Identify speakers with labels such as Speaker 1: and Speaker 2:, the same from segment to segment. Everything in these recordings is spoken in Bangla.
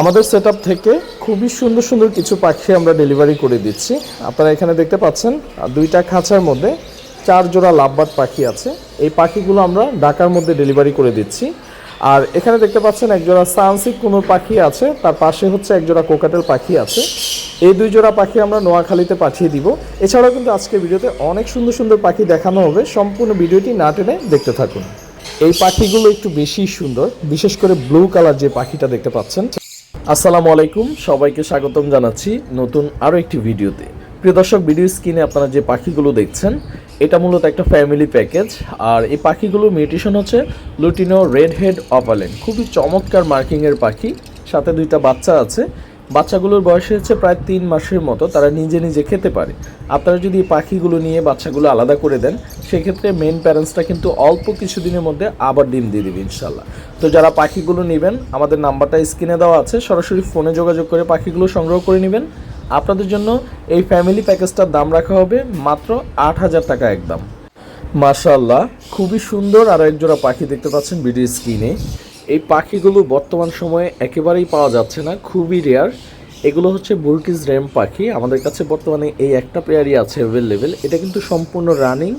Speaker 1: আমাদের সেট থেকে খুবই সুন্দর সুন্দর কিছু পাখি আমরা ডেলিভারি করে দিচ্ছি। আপনারা এখানে দেখতে পাচ্ছেন দুইটা খাঁচার মধ্যে চার জোড়া লাভবার্ড পাখি আছে। এই পাখিগুলো আমরা ঢাকার মধ্যে ডেলিভারি করে দিচ্ছি। আর এখানে দেখতে পাচ্ছেন একজোড়া সানসিক কোনো পাখি আছে, তার পাশে হচ্ছে একজোড়া কোকাটেল পাখি আছে। এই দুই জোড়া পাখি আমরা নোয়াখালীতে পাঠিয়ে দিব। এছাড়াও কিন্তু আজকে ভিডিওতে অনেক সুন্দর সুন্দর পাখি দেখানো হবে। সম্পূর্ণ ভিডিওটি না টেনে দেখতে থাকুন। এই পাখিগুলো একটু বেশি সুন্দর, বিশেষ করে ব্লু কালার যে পাখিটা দেখতে পাচ্ছেন। আসসালামু আলাইকুম, সবাইকে স্বাগতম জানাচ্ছি নতুন আরও একটি ভিডিওতে। প্রিয় দর্শক, ভিডিও স্ক্রিনে আপনারা যে পাখিগুলো দেখছেন, এটা মূলত একটা ফ্যামিলি প্যাকেজ আর এই পাখিগুলোর মিউটেশন হচ্ছে লুটিনো রেড হেড অপালেন খুবই চমৎকার মার্কিংয়ের পাখি, সাথে দুইটা বাচ্চা আছে। বাচ্চাগুলোর বয়স হচ্ছে প্রায় তিন মাসের মতো, তারা নিজে নিজে খেতে পারে। আপনারা যদি পাখিগুলো নিয়ে বাচ্চাগুলো আলাদা করে দেন, সেক্ষেত্রে মেন প্যারেন্টসটা কিন্তু অল্প কিছুদিনের মধ্যে আবার ডিম দিয়ে দেবে ইনশাল্লাহ তো যারা পাখিগুলো নেবেন, আমাদের নাম্বারটা স্ক্রিনে দেওয়া আছে, সরাসরি ফোনে যোগাযোগ করে পাখিগুলো সংগ্রহ করে নেবেন। আপনাদের জন্য এই ফ্যামিলি প্যাকেজটার দাম রাখা হবে মাত্র আট হাজার টাকা একদম। মাশাল্লাহ খুবই সুন্দর আর একজোড়া পাখি দেখতে পাচ্ছেন ভিডিও স্ক্রিনে। এই পাখিগুলো বর্তমান সময়ে একেবারেই পাওয়া যাচ্ছে না, খুবই রেয়ার এগুলো হচ্ছে বুরকিজ র্যাম পাখি। আমাদের কাছে বর্তমানে এই একটা পেয়ারই আছে অ্যাভেলেবেল এটা কিন্তু সম্পূর্ণ রানিং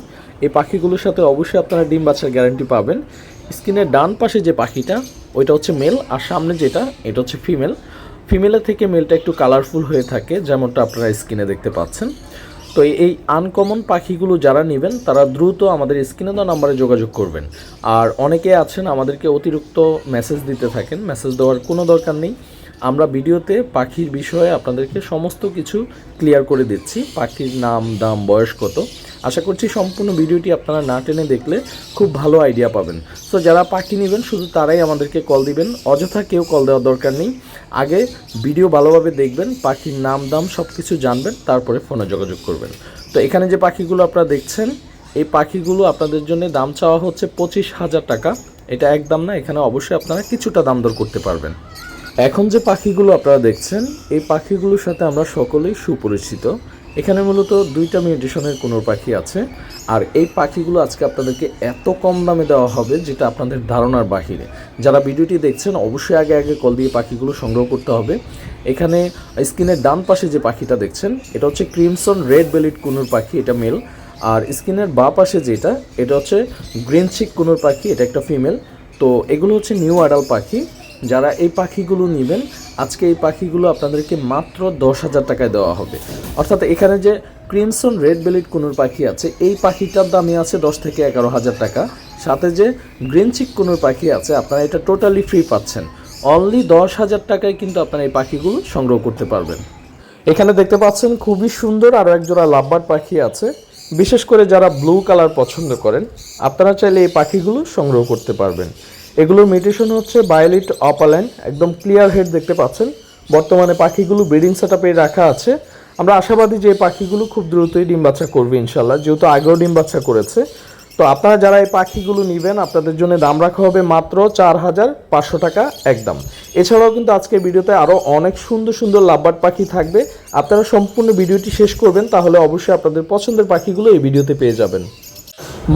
Speaker 1: এই পাখিগুলোর সাথে অবশ্যই আপনারা ডিম বাচ্চার গ্যারান্টি পাবেন। স্ক্রিনের ডান পাশে যে পাখিটা, ওইটা হচ্ছে মেল আর সামনে যেটা, এটা হচ্ছে ফিমেল ফিমেলের থেকে মেলটা একটু কালারফুল হয়ে থাকে, যেমনটা আপনারা স্ক্রিনে দেখতে পাচ্ছেন। তো এই- আনকমন পাখিগুলো যারা নেবেন, তারা দ্রুত আমাদের স্ক্রিনে দেওয়া নাম্বারে যোগাযোগ করবেন। আর অনেকে আছেন, আমাদেরকে অতিরিক্ত মেসেজ দিতে থাকেন। মেসেজ দেওয়ার কোনো দরকার নেই। আমরা ভিডিওতে পাখির বিষয়ে আপনাদেরকে সমস্ত কিছু ক্লিয়ার করে দিচ্ছি। পাখির নাম, দাম, বয়স কত। আশা করছি সম্পূর্ণ ভিডিওটি আপনারা না টেনে দেখলে খুব ভালো আইডিয়া পাবেন। তো যারা পাখি নেবেন, শুধু তারাই আমাদেরকে কল দিবেন। অযথা কেউ কল দেওয়ার দরকার নেই। আগে ভিডিও ভালোভাবে দেখবেন, পাখির নাম, দাম সব কিছু জানবেন, তারপরে ফোনে যোগাযোগ করবেন। তো, এখানে যে পাখিগুলো আপনারা দেখছেন, এই পাখিগুলো আপনাদের জন্য দাম চাওয়া হচ্ছে পঁচিশ হাজার টাকা। এটা একদম না, এখানে অবশ্যই আপনারা কিছুটা দাম দর করতে পারবেন। এখন যে পাখিগুলো আপনারা দেখছেন, এই পাখিগুলোর সাথে আমরা সকলেই সুপরিচিত। এখানে মূলত দুইটা মিউটেশনের কোনো পাখি আছে। আর এই পাখিগুলো আজকে আপনাদেরকে এত কম দামে দেওয়া হবে, যেটা আপনাদের ধারণার বাহিরে। যারা ভিডিওটি দেখছেন, অবশ্যই আগে আগে কল দিয়ে পাখিগুলো সংগ্রহ করতে হবে। এখানে স্ক্রিনের ডান পাশে যে পাখিটা দেখছেন, এটা হচ্ছে ক্রিমসন রেড বেলিট কুনুর পাখি, এটা মেল। আর স্ক্রিনের বা পাশে যেটা, এটা হচ্ছে গ্রিন চিক কুনুর পাখি, এটা একটা ফিমেল। তো এগুলো হচ্ছে নিউ আডাল পাখি। যারা এই পাখিগুলো নেবেন, আজকে এই পাখিগুলো আপনাদেরকে মাত্র দশ হাজার টাকায় দেওয়া হবে। অর্থাৎ এখানে যে ক্রিমসন রেড বেলিট কুনুর পাখি আছে, এই পাখিটার দামই আছে দশ থেকে এগারো হাজার টাকা। সাথে যে গ্রিন চিক কুনুর পাখি আছে, আপনারা এটা টোটালি ফ্রি পাচ্ছেন। অনলি দশ হাজার টাকায় কিন্তু আপনারা এই পাখিগুলো সংগ্রহ করতে পারবেন। এখানে দেখতে পাচ্ছেন খুবই সুন্দর আরও একজোড়া লাভবার্ড পাখি আছে। বিশেষ করে যারা ব্লু কালার পছন্দ করেন, আপনারা চাইলে এই পাখিগুলো সংগ্রহ করতে পারবেন। এগুলোর মিউটেশন হচ্ছে বায়োলিট অপাল্যান্ড একদম ক্লিয়ার হেড দেখতে পাচ্ছেন। বর্তমানে পাখিগুলো ব্রিডিং সেট রাখা আছে। আমরা আশাবাদী যে পাখিগুলো খুব দ্রুতই ডিম বাচ্চা করবে ইনশাল্লাহ যেহেতু আগেও ডিম বাচ্চা করেছে। তো আপনারা যারা এই পাখিগুলো নেবেন, আপনাদের জন্য দাম রাখা হবে মাত্র চার হাজার পাঁচশো টাকা একদম। এছাড়াও কিন্তু আজকের ভিডিওতে আরও অনেক সুন্দর সুন্দর লাভবার্ড পাখি থাকবে। আপনারা সম্পূর্ণ ভিডিওটি শেষ করবেন, তাহলে অবশ্যই আপনাদের পছন্দের পাখিগুলো এই ভিডিওতে পেয়ে যাবেন।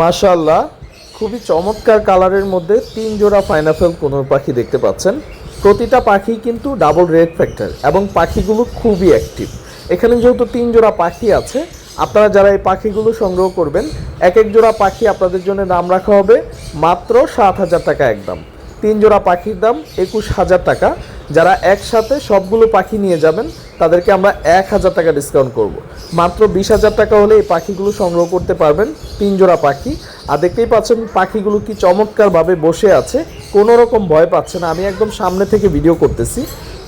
Speaker 1: মাশাল্লাহ খুবই চমৎকার কালারের মধ্যে তিন জোড়া ফাইনাফেল কোনোর পাখি দেখতে পাচ্ছেন। প্রতিটা পাখি কিন্তু ডাবল রেড ফ্যাক্টর এবং পাখিগুলো খুবই অ্যাক্টিভ এখানে যেহেতু তিন জোড়া পাখি আছে, আপনারা যারা এই পাখিগুলো সংগ্রহ করবেন, এক এক জোড়া পাখি আপনাদের জন্য দাম রাখা হবে মাত্র সাত হাজার টাকা একদম। তিন জোড়া পাখির দাম একুশ হাজার টাকা। যারা একসাথে সবগুলো পাখি নিয়ে যাবেন তাদেরকে আমরা এক হাজার টাকা ডিসকাউন্ট করব। মাত্র বিশ হাজার টাকা হলে এই পাখিগুলো সংগ্রহ করতে পারবেন জোড়া পাখি। আর দেখতেই পাচ্ছেন পাখিগুলো কি চমৎকারভাবে বসে আছে। কোনো রকম ভয় পাচ্ছে না। আমি একদম সামনে থেকে ভিডিও করতেছি।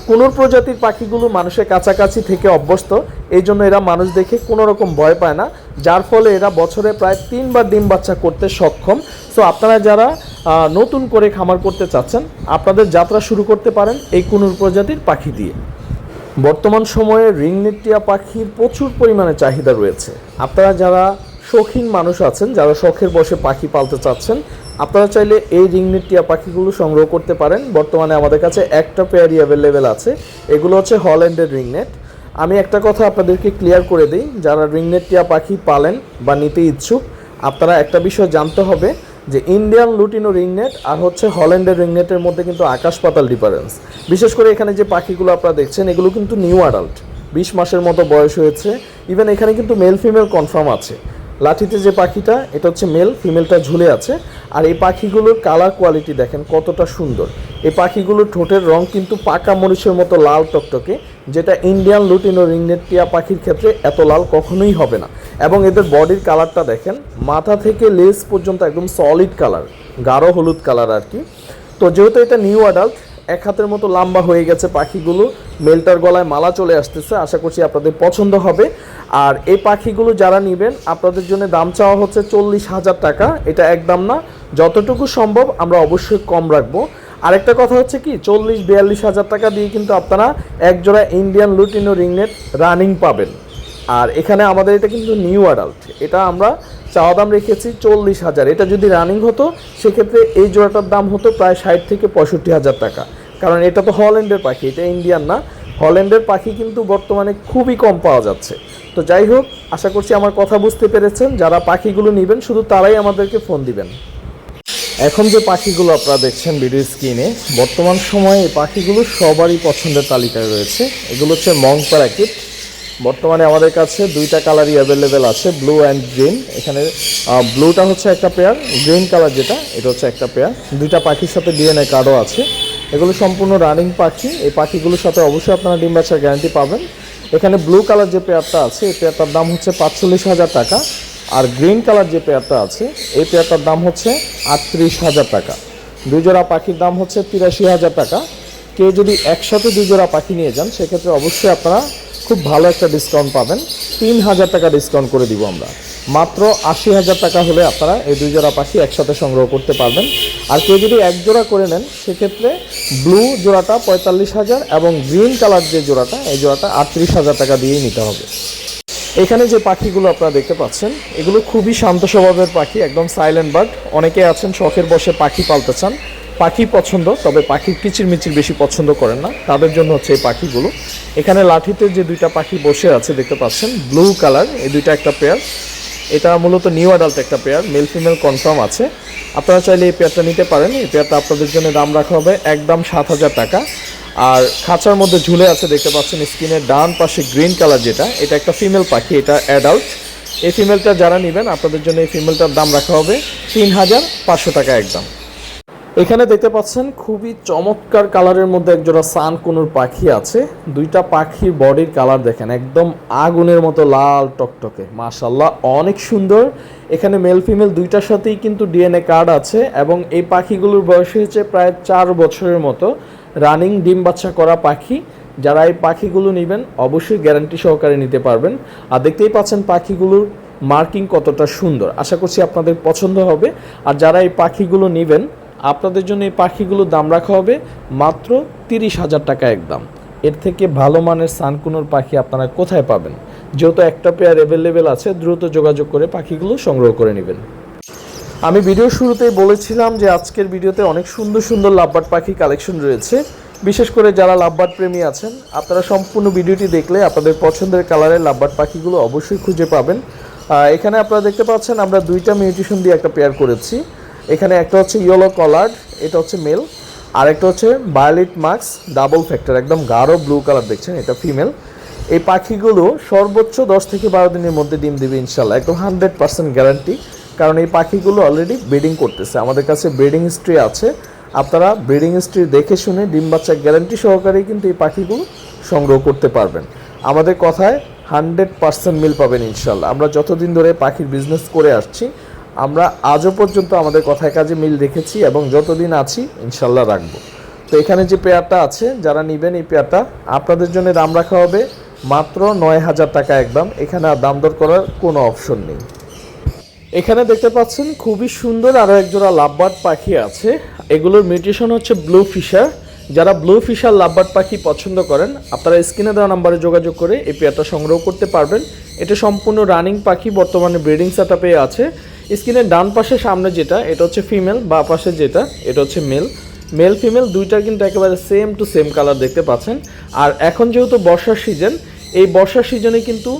Speaker 1: কোন প্রজাতির পাখিগুলো মানুষের কাছাকাছি থেকে অভ্যস্ত। এই জন্য এরা মানুষ দেখে কোনো রকম ভয় পায় না। যার ফলে এরা বছরে প্রায় তিনবার ডিম বাচ্চা করতে সক্ষম। সো আপনারা যারা নতুন করে খামার করতে চাচ্ছেন, আপনাদের যাত্রা শুরু করতে পারেন এই কুনুর প্রজাতির পাখি দিয়ে। বর্তমান সময়ে রিংনেটিয়া পাখির প্রচুর পরিমাণে চাহিদা রয়েছে। আপনারা যারা শৌখিন মানুষ আছেন, যারা শখের বসে পাখি পালতে চাচ্ছেন, আপনারা চাইলে এই রিংনেটিয়া পাখিগুলো সংগ্রহ করতে পারেন। বর্তমানে আমাদের কাছে একটা পেয়ারই অ্যাভেলেবেল আছে। এগুলো হচ্ছে হল্যান্ডের রিংনেট আমি একটা কথা আপনাদেরকে ক্লিয়ার করে দিই, যারা রিংনেট টিয়া পাখি পালেন বা নিতে ইচ্ছুক, আপনারা একটা বিষয় জানতে হবে যে ইন্ডিয়ান লুটিনো রিংনেট আর হচ্ছে হল্যান্ডের রিংনেটের মধ্যে কিন্তু আকাশ পাতাল ডিফারেন্স বিশেষ করে এখানে যে পাখিগুলো আপনারা দেখছেন, এগুলো কিন্তু নিউ অ্যাডাল্ট বিশ মাসের মতো বয়স হয়েছে। ইভেন এখানে কিন্তু মেল ফিমেল কনফার্ম আছে। লাঠিতে যে পাখিটা, এটা হচ্ছে মেল ফিমেলটা ঝুলে আছে। আর এই পাখিগুলোর কালার কোয়ালিটি দেখেন কতটা সুন্দর। এই পাখিগুলোর ঠোঁটের রং কিন্তু পাকা মরিচের মতো লাল টকটকে, যেটা ইন্ডিয়ান লুটিনো রিংনেট টিয়া পাখির ক্ষেত্রে এত লাল কখনোই হবে না। এবং এদের বডির কালারটা দেখেন, মাথা থেকে লেস পর্যন্ত একদম সলিড কালার গাঢ় হলুদ কালার আর কি। তো যেহেতু এটা নিউ অ্যাডাল্ট এক হাতের মতো লম্বা হয়ে গেছে পাখিগুলো। মেলটার গলায় মালা চলে আসতেছে, আশা করছি আপনাদের পছন্দ হবে। আর এই পাখিগুলো যারা নেবেন, আপনাদের জন্য দাম চাওয়া হচ্ছে চল্লিশ হাজার টাকা। এটা একদম না, যতটুকু সম্ভব আমরা অবশ্যই কম রাখব। আরেকটা কথা হচ্ছে কি, চল্লিশ, বিয়াল্লিশ হাজার টাকা দিয়ে কিন্তু আপনারা একজোড়া ইন্ডিয়ান লুটিনো রিংনেট রানিং পাবেন। আর এখানে আমাদের এটা কিন্তু নিউ অ্যাডাল্ট এটা আমরা চাওয়া দাম রেখেছি চল্লিশ হাজার। এটা যদি রানিং হতো, সেক্ষেত্রে এই জোড়াটার দাম হতো প্রায় ষাট থেকে পঁয়ষট্টি হাজার টাকা। কারণ এটা তো হল্যান্ডের পাখি, এটা ইন্ডিয়ান না। হল্যান্ডের পাখি কিন্তু বর্তমানে খুবই কম পাওয়া যাচ্ছে। তো যাই হোক, আশা করছি আমার কথা বুঝতে পেরেছেন। যারা পাখিগুলো নেবেন, শুধু তারাই আমাদেরকে ফোন দিবেন। এখন যে পাখিগুলো আপনারা দেখছেন ভিডিও স্ক্রিনে বর্তমান সময়ে এই পাখিগুলো সবারই পছন্দের তালিকায় রয়েছে। এগুলো হচ্ছে মং প্যারাকিট বর্তমানে আমাদের কাছে দুইটা কালারই অ্যাভেলেবেল আছে ব্লু অ্যান্ড গ্রিন এখানে ব্লুটা হচ্ছে একটা পেয়ার গ্রিন কালার যেটা, এটা হচ্ছে একটা পেয়ার দুইটা পাখির সাথে ডিএনএ কার্ডও আছে। এগুলো সম্পূর্ণ রানিং পাখি। এই পাখিগুলোর সাথে অবশ্যই আপনারা ডিম বাচ্চার গ্যারান্টি পাবেন। এখানে ব্লু কালার যে পেয়ারটা আছে, এই পেয়ারটার দাম হচ্ছে পাঁচচল্লিশ হাজার টাকা। আর গ্রিন কালার যে পেয়ারটা আছে, এই পেয়ারটার দাম হচ্ছে আটত্রিশ হাজার টাকা। দুজোড়া পাখির দাম হচ্ছে তিরাশি হাজার টাকা। কেউ যদি একসাথে দুজোড়া পাখি নিয়ে যান, সেক্ষেত্রে অবশ্যই আপনারা খুব ভালো একটা ডিসকাউন্ট পাবেন। তিন হাজার টাকা ডিসকাউন্ট করে দিব আমরা। মাত্র আশি হাজার টাকা হলে আপনারা এই দুই জোড়া পাখি একসাথে সংগ্রহ করতে পারবেন। আর কেউ যদি এক জোড়া করে নেন, সেক্ষেত্রে ব্লু জোড়াটা পঁয়তাল্লিশ হাজার এবং গ্রিন কালার যে জোড়াটা, এই জোড়াটা আটত্রিশ হাজার টাকা দিয়েই নিতে হবে। এখানে যে পাখিগুলো আপনারা দেখতে পাচ্ছেন, এগুলো খুবই শান্ত স্বভাবের পাখি, একদম সাইলেন্ট বার্ড অনেকে আছেন শখের বসে পাখি পালতে চান। পাখি পছন্দ, তবে পাখির কিচির মিচির বেশি পছন্দ করেন না। তাদের জন্য হচ্ছে এই পাখিগুলো। এখানে লাঠিতে যে দুইটা পাখি বসে আছে, দেখতে পাচ্ছেন ব্লু কালার এই দুইটা একটা পেয়ার এটা মূলত নিউ অ্যাডাল্ট একটা পেয়ার মেল ফিমেল কনফার্ম আছে। আপনারা চাইলে এই পেয়ারটা নিতে পারেন। এই পেয়ারটা আপনাদের জন্য দাম রাখা হবে একদম সাত হাজার টাকা। আর খাঁচার মধ্যে ঝুলে আছে, দেখতে পাচ্ছেন স্ক্রিনের ডান পাশে গ্রিন কালার যেটা, এটা একটা ফিমেল পাখি, এটা অ্যাডাল্ট এই ফিমেলটা যারা নেবেন, আপনাদের জন্য এই ফিমেলটার দাম রাখা হবে তিন হাজার পাঁচশো টাকা একদম। এখানে দেখতে পাচ্ছেন খুবই চমৎকার কালারের মধ্যে একজোড়া সান কুনুর পাখি আছে। দুইটা পাখির বডির কালার দেখেন, একদম আগুনের মতো লাল টকটকে। মাশাল্লাহ অনেক সুন্দর। এখানে মেল ফিমেল দুইটার সাথেই কিন্তু ডিএনএ কার্ড আছে এবং এই পাখিগুলোর বয়স হয়েছে প্রায় চার বছরের মতো। রানিং ডিম বাচ্চা করা পাখি, যারা এই পাখিগুলো নেবেন অবশ্যই গ্যারান্টি সহকারে নিতে পারবেন। আর দেখতেই পাচ্ছেন পাখিগুলোর মার্কিং কতটা সুন্দর। আশা করছি আপনাদের পছন্দ হবে। আর যারা এই পাখিগুলো নেবেন আপনাদের জন্য এই পাখিগুলোর দাম রাখা হবে মাত্র তিরিশ হাজার টাকা একদম এর থেকে ভালো মানের সানকুনোর পাখি আপনারা কোথায় পাবেন? যেহেতু একটা পেয়ার অ্যাভেলেবেল আছে, দ্রুত যোগাযোগ করে পাখিগুলো সংগ্রহ করে নেবেন। আমি ভিডিও শুরুতেই বলেছিলাম যে আজকের ভিডিওতে অনেক সুন্দর সুন্দর লাভবার্ড পাখি কালেকশন রয়েছে। বিশেষ করে যারা লাভবার্ড প্রেমী আছেন, আপনারা সম্পূর্ণ ভিডিওটি দেখলে আপনাদের পছন্দের কালারের লাভবার্ড পাখিগুলো অবশ্যই খুঁজে পাবেন। এখানে আপনারা দেখতে পাচ্ছেন আমরা দুইটা মিউটেশন দিয়ে একটা পেয়ার করেছি। এখানে একটা হচ্ছে ইয়েলো কলার্ড এটা হচ্ছে মেল আর একটা হচ্ছে ভায়োলেট মার্কস ডাবল ফ্যাক্টর একদম গাঢ় ব্লু কালার দেখছেন, এটা ফিমেল এই পাখিগুলো সর্বোচ্চ দশ থেকে বারো দিনের মধ্যে ডিম দেবে ইনশাল্লাহ, একদম হান্ড্রেড পার্সেন্ট গ্যারান্টি কারণ এই পাখিগুলো অলরেডি ব্রিডিং করতেছে। আমাদের কাছে ব্রিডিং হিস্ট্রি আছে, আপনারা ব্রিডিং হিস্ট্রি দেখে শুনে ডিম বাচ্চা গ্যারান্টি সহকারেই কিন্তু এই পাখিগুলো সংগ্রহ করতে পারবেন। আমাদের কথায় হান্ড্রেড পার্সেন্ট মিল পাবেন ইনশাল্লাহ। আমরা যতদিন ধরে পাখির বিজনেস করে আসছি আমরা আজও পর্যন্ত আমাদের কথায় কাজে মিল রেখেছি এবং যতদিন আছি ইনশাল্লাহ রাখব। তো এখানে যে পেয়ারটা আছে, যারা নেবেন এই পেয়ারটা, আপনাদের জন্য দাম রাখা হবে মাত্র নয় হাজার টাকা একদম এখানে আর দাম দর করার কোনো অপশন নেই। এখানে দেখতে পাচ্ছেন খুবই সুন্দর আরও একজোড়া লাভবার্ড পাখি আছে। এগুলোর মিউটেশন হচ্ছে ব্লু ফিশার। যারা ব্লু ফিশার লাভবার্ড পাখি পছন্দ করেন, আপনারা স্ক্রিনে দেওয়া নাম্বারে যোগাযোগ করে এই পেয়ারটা সংগ্রহ করতে পারবেন। এটা সম্পূর্ণ রানিং পাখি, বর্তমানে ব্রিডিং সেট আছে। স্ক্রিনের ডান পাশে সামনে যেটা, এটা হচ্ছে ফিমেল, বা পাশে যেটা, এটা হচ্ছে মেল। মেল, ফিমেল দুইটা কিন্তু একেবারে সেম টু সেম কালার দেখতে পাচ্ছেন। আর এখন যেহেতু বর্ষার সিজন এই বর্ষার সিজনে কিন্তু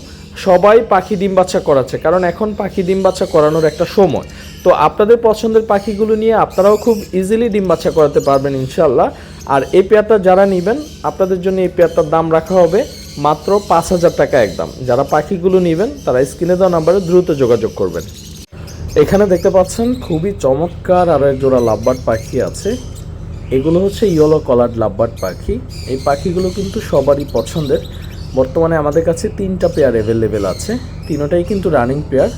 Speaker 1: সবাই পাখি ডিম বাচ্চা করাচ্ছে, কারণ এখন পাখি ডিম বাচ্চা করানোর একটা সময়। তো আপনাদের পছন্দের পাখিগুলো নিয়ে আপনারাও খুব ইজিলি ডিম বাচ্চা করাতে পারবেন ইনশাল্লাহ আর এই পেয়ারটা যারা নেবেন, আপনাদের জন্য এই পেয়ারটার দাম রাখা হবে মাত্র পাঁচ হাজার টাকা একদম। যারা পাখিগুলো নেবেন, তারা স্ক্রিনে দেওয়া নাম্বারে দ্রুত যোগাযোগ করবেন। এখানে দেখতে পাচ্ছেন খুবই চমৎকার আরও এক জোড়া লাভবার্ড পাখি আছে। এগুলো হচ্ছে ইয়েলো কলার লাভবার্ড পাখি। এই পাখিগুলো কিন্তু সবারই পছন্দের। বর্তমানে আমাদের কাছে তিনটা পেয়ার অ্যাভেলেবেল আছে। তিনোটাই কিন্তু রানিং পেয়ার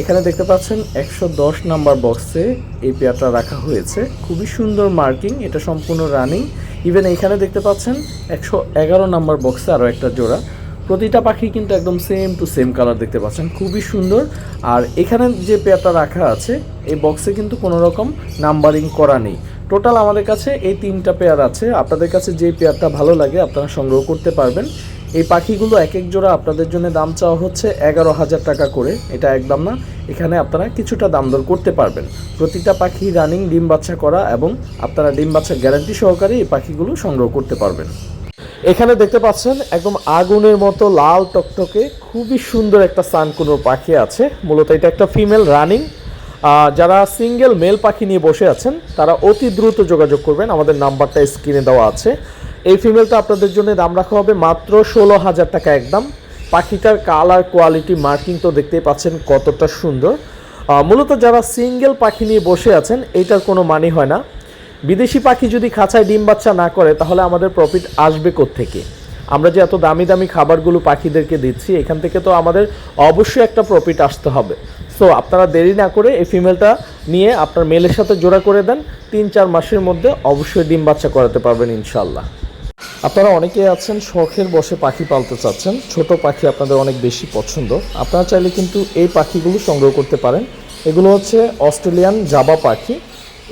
Speaker 1: এখানে দেখতে পাচ্ছেন একশো দশ নাম্বার বক্সে এই পেয়ারটা রাখা হয়েছে। খুবই সুন্দর মার্কিং এটা সম্পূর্ণ রানিং ইভেন এখানে দেখতে পাচ্ছেন একশো এগারো নাম্বার বক্সে আরও একটা জোড়া। প্রতিটা পাখি কিন্তু একদম সেম টু সেম কালার দেখতে পাচ্ছেন। খুবই সুন্দর। আর এখানে যে পেয়ারটা রাখা আছে, এই বক্সে কিন্তু কোনো রকম নাম্বারিং করা নেই। টোটাল আমাদের কাছে এই তিনটা পেয়ার আছে। আপনাদের কাছে যে পেয়ারটা ভালো লাগে, আপনারা সংগ্রহ করতে পারবেন। এই পাখিগুলো এক এক জোড়া আপনাদের জন্য দাম চাওয়া হচ্ছে এগারো হাজার টাকা করে। এটা একদম না। এখানে আপনারা কিছুটা দাম দর করতে পারবেন। প্রতিটা পাখি রানিং ডিম বাচ্চা করা এবং আপনারা ডিম বাচ্চা গ্যারান্টি সহকারে এই পাখিগুলো সংগ্রহ করতে পারবেন। এখানে দেখতে পাচ্ছেন একদম আগুনের মতো লাল টকটকে খুবই সুন্দর একটা সানকুনোর পাখি আছে। মূলত এটা একটা ফিমেল রানিং। যারা সিঙ্গেল মেল পাখি নিয়ে বসে আছেন, তারা অতি দ্রুত যোগাযোগ করবেন। আমাদের নাম্বারটা স্ক্রিনে দেওয়া আছে। এই ফিমেলটা আপনাদের জন্য দাম রাখা হবে মাত্র ষোলো হাজার টাকা একদম। পাখিটার কালার, কোয়ালিটি, মার্কিং তো দেখতেই পাচ্ছেন কতটা সুন্দর। মূলত যারা সিঙ্গেল পাখি নিয়ে বসে আছেন এইটার কোনো মানি হয় না। বিদেশি পাখি যদি খাঁচায় ডিম বাচ্চা না করে, তাহলে আমাদের প্রফিট আসবে থেকে আমরা যে এত দামি দামি খাবারগুলো পাখিদেরকে দিচ্ছি, এখান থেকে তো আমাদের অবশ্যই একটা প্রফিট আসতে হবে। সো আপনারা দেরি না করে এই ফিমেলটা নিয়ে আপনার মেলের সাথে জোড়া করে দেন। তিন চার মাসের মধ্যে অবশ্যই ডিম বাচ্চা করাতে পারবেন ইনশাল্লাহ আপনারা অনেকেই আছেন, শখের বসে পাখি পালতে চাচ্ছেন। ছোট পাখি আপনাদের অনেক বেশি পছন্দ। আপনারা চাইলে কিন্তু এই পাখিগুলো সংগ্রহ করতে পারেন। এগুলো হচ্ছে অস্ট্রেলিয়ান জাবা পাখি।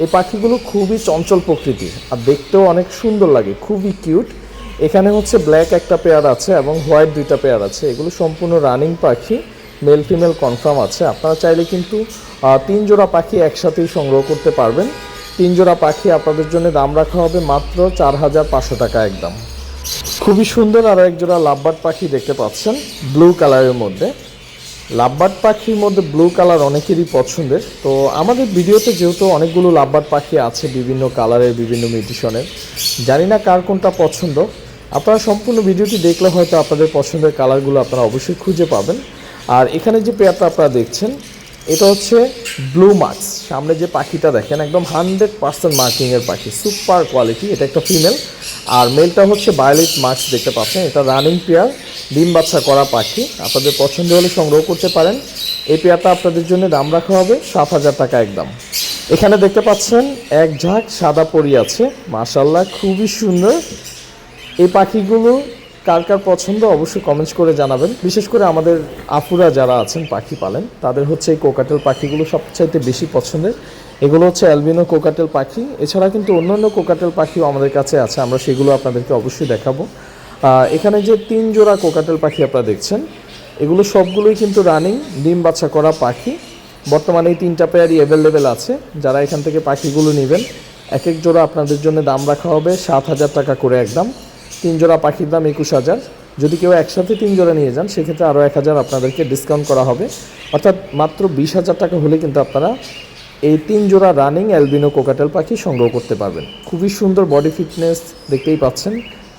Speaker 1: এই পাখিগুলো খুবই চঞ্চল প্রকৃতির, আর দেখতেও অনেক সুন্দর লাগে, খুবই কিউট। এখানে হচ্ছে ব্ল্যাক একটা পেয়ার আছে এবং হোয়াইট দুইটা পেয়ার আছে, এগুলো সম্পূর্ণ রানিং পাখি, মেল ফিমেল কনফার্ম আছে। আপনারা চাইলে কিন্তু তিন জোড়া পাখি একসাথেই সংগ্রহ করতে পারবেন। তিন জোড়া পাখি আপনাদের জন্য দাম রাখা হবে মাত্র চার হাজার পাঁচশো টাকা একদম। খুবই সুন্দর আরও এক জোড়া লাভবার্ড পাখি দেখতে পাচ্ছেন, ব্লু কালারের মধ্যে। লাভবার্ড পাখির মধ্যে ব্লু কালার অনেকেরই পছন্দের। তো আমাদের ভিডিওতে যেহেতু অনেকগুলো লাভবার্ড পাখি আছে বিভিন্ন কালারের বিভিন্ন মিউটিশনের জানি না কার কোনটা পছন্দ। আপনারা সম্পূর্ণ ভিডিওটি দেখলে হয়তো আপনাদের পছন্দের কালারগুলো আপনারা অবশ্যই খুঁজে পাবেন। আর এখানে যে পেয়ারটা আপনারা দেখছেন এটা হচ্ছে ব্লু মার্কস সামনে যে পাখিটা দেখেন, একদম হান্ড্রেড পার্সেন্ট মার্কিংয়ের পাখি সুপার কোয়ালিটি এটা একটা ফিমেল আর মেলটা হচ্ছে বায়োলেট মার্কস দেখতে পাচ্ছেন, এটা রানিং পেয়ার ডিম বাচ্চা করা পাখি। আপনাদের পছন্দ হলে সংগ্রহ করতে পারেন। এই পেয়ারটা আপনাদের জন্য দাম রাখা হবে সাত হাজার টাকা একদম। এখানে দেখতে পাচ্ছেন, এক ঝাঁক সাদা পরি আছে। মাশাল্লাহ খুবই সুন্দর। এই পাখিগুলো কার কার পছন্দ অবশ্যই কমেন্টস করে জানাবেন। বিশেষ করে আমাদের আফুরা যারা আছেন, পাখি পালেন, তাদের হচ্ছে এই কোকাটেল পাখিগুলো সবচাইতে বেশি পছন্দের। এগুলো হচ্ছে অ্যালবিনো কোকাটেল পাখি। এছাড়া কিন্তু অন্যান্য কোকাটেল পাখিও আমাদের কাছে আছে, আমরা সেগুলো আপনাদেরকে অবশ্যই দেখাবো। এখানে যে তিন জোড়া কোকাটেল পাখি আপনারা দেখছেন, এগুলো সবগুলোই কিন্তু রানিং ডিম বাচ্চা করা পাখি। বর্তমানে এই তিনটা পেয়ারই অ্যাভেলেবেল আছে। যারা এখান থেকে পাখিগুলো নেবেন, এক এক জোড়া আপনাদের জন্য দাম রাখা হবে সাত হাজার টাকা করে একদম। তিন জোড়া পাখির দাম একুশ হাজার। যদি কেউ একসাথে তিন জোড়া নিয়ে যান, সেক্ষেত্রে আরও এক হাজার আপনাদেরকে ডিসকাউন্ট করা হবে। অর্থাৎ মাত্র বিশ হাজার টাকা হলে কিন্তু আপনারা এই তিন জোড়া রানিং অ্যালবিনো কোকাটেল পাখি সংগ্রহ করতে পারবেন। খুবই সুন্দর বডি ফিটনেস দেখতেই পাচ্ছেন,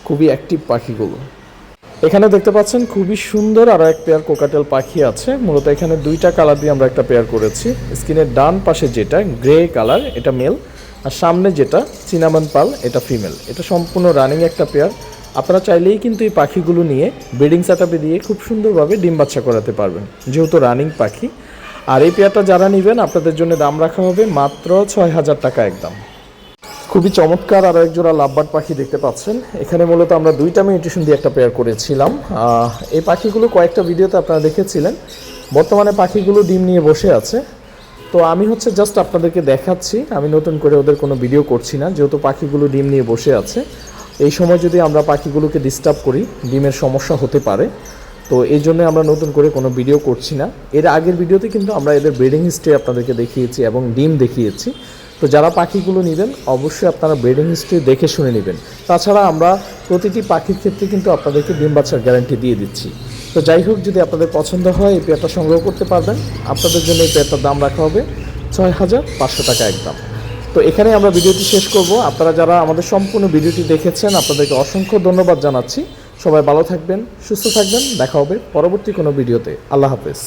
Speaker 1: খুবই অ্যাক্টিভ পাখিগুলো। এখানে দেখতে পাচ্ছেন, খুবই সুন্দর আরও এক পেয়ার কোকাটেল পাখি আছে। মূলত এখানে দুইটা কালার দিয়ে আমরা একটা পেয়ার করেছি। স্কিনের ডান পাশে যেটা গ্রে কালার এটা মেল আর সামনে যেটা চিনামান পাল, এটা ফিমেল। এটা সম্পূর্ণ রানিং একটা পেয়ার। আপনারা চাইলেই কিন্তু এই পাখিগুলো নিয়ে ব্রিডিং সেটআপে দিয়ে খুব সুন্দরভাবে ডিম বাচ্চা করাতে পারবেন, যেহেতু রানিং পাখি। আর এই পেয়ারটা যারা নেবেন, আপনাদের জন্য দাম রাখা হবে মাত্র ছয় হাজার টাকা একদম। খুবই চমৎকার আরও এক জোড়া লাভবার্ড পাখি দেখতে পাচ্ছেন। এখানে মূলত আমরা দুইটা মিউটেশন দিয়ে একটা পেয়ার করেছিলাম। এই পাখিগুলো কয়েকটা ভিডিওতে আপনারা দেখেছিলেন। বর্তমানে পাখিগুলো ডিম নিয়ে বসে আছে। তো আমি হচ্ছে জাস্ট আপনাদেরকে দেখাচ্ছি, আমি নতুন করে ওদের কোনো ভিডিও করছি না, যেহেতু পাখিগুলো ডিম নিয়ে বসে আছে। এই সময় যদি আমরা পাখিগুলোকে ডিস্টার্ব করি, ডিমের সমস্যা হতে পারে। তো এই জন্য আমরা নতুন করে কোনো ভিডিও করছি না। এর আগের ভিডিওতে কিন্তু আমরা এদের ব্রিডিং হিস্ট্রি আপনাদেরকে দেখিয়েছি এবং ডিম দেখিয়েছি। তো যারা পাখিগুলো নেবেন, অবশ্যই আপনারা ব্রিডিং হিস্ট্রি দেখে শুনে নেবেন। তাছাড়া আমরা প্রতিটি পাখির ক্ষেত্রে কিন্তু আপনাদেরকে ডিম বাচ্চার গ্যারান্টি দিয়ে দিচ্ছি। তো যাই হোক, যদি আপনাদের পছন্দ হয় এই পেয়ারটা সংগ্রহ করতে পারবেন। আপনাদের জন্য এই পেয়ারটার দাম রাখা হবে ছয় হাজার পাঁচশো টাকা একদম। তো এখানে আমরা ভিডিওটি শেষ করব। আপনারা যারা আমাদের সম্পূর্ণ ভিডিওটি দেখেছেন, আপনাদেরকে অসংখ্য ধন্যবাদ জানাচ্ছি। সবাই ভালো থাকবেন, সুস্থ থাকবেন। দেখা হবে পরবর্তী কোনো ভিডিওতে। আল্লাহ হাফেজ।